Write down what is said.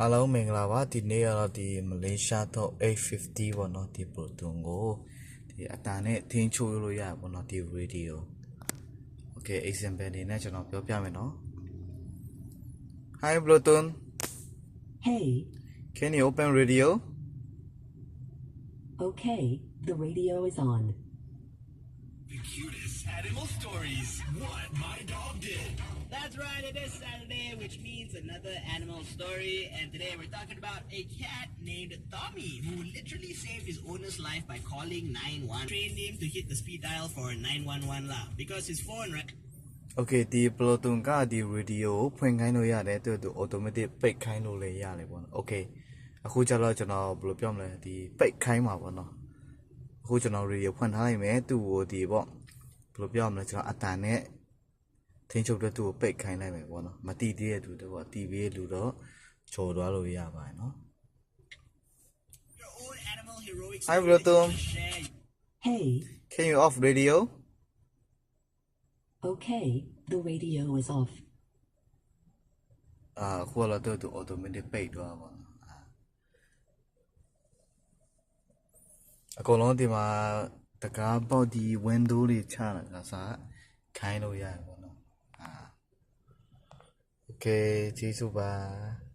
အားလုံးမင်္ဂလာပါဒီနေ့ကတော့ဒီမလေးရှားတော့850ပေါ့နော်ဒီပရိုတွန်ကိုဒီအတန်နဲ့ထင်းချိုးလို့ရပေါ့နော်ဒီရေဒီယို Okay example နေနဲ့ကျွန်တော်ပြောပြမယ်နော် Hi Bluetooth Hey Can you open radio Okay the radio is on The cutest animal stories what my dog did That's right, it is Saturday, which means another animal story. And today we're talking about a cat named Tommy who literally saved his owner's life by calling 911. Trained him to hit the speed dial for 911 lah because his phone, right? Okay ဒီ Bluetooth ကဒီ radio ကိုဖွင့်ခိုင်းလို့ရတယ်သူသူ automatic ပိတ်ခိုင်းလို့လည်းရတယ်ပေါ့နော် Okay အခုကျတော့ကျွန်တော်ဘယ်လိုပြောမလဲဒီပိတ်ခိုင်းမှာပေါ့နော်အခုကျွန်တော် radio ဖွင့်ထားလိုက်မယ်သူ့ကိုဒီပေါ့ဘယ်လိုပြောမလဲကျွန်တော်အတန်နဲ့ ထင်းချုပ်တဲ့သူ့ကိုပိတ်ခိုင်းလိုက်မယ်ပေါ့နော်မတိသေးတဲ့သူတော့ပေါ့တီးပြီးလူတော့ဂျော်သွားလို့ရပါတယ်နော် Your own animal heroic Hi, story that you Bluetooth. wanna share. Hey, Can you off radio okay, the radio is off. အာအခုကတော့သူ့သူ automatic ပိတ်သွားပါတော့အာအကုန်လုံးဒီမှာတကားပေါက်ဒီ window တွေချတာကစားခိုင်းလို့ရတယ် ပေါ့နော်အာ Okay ကျေးဇူးပါ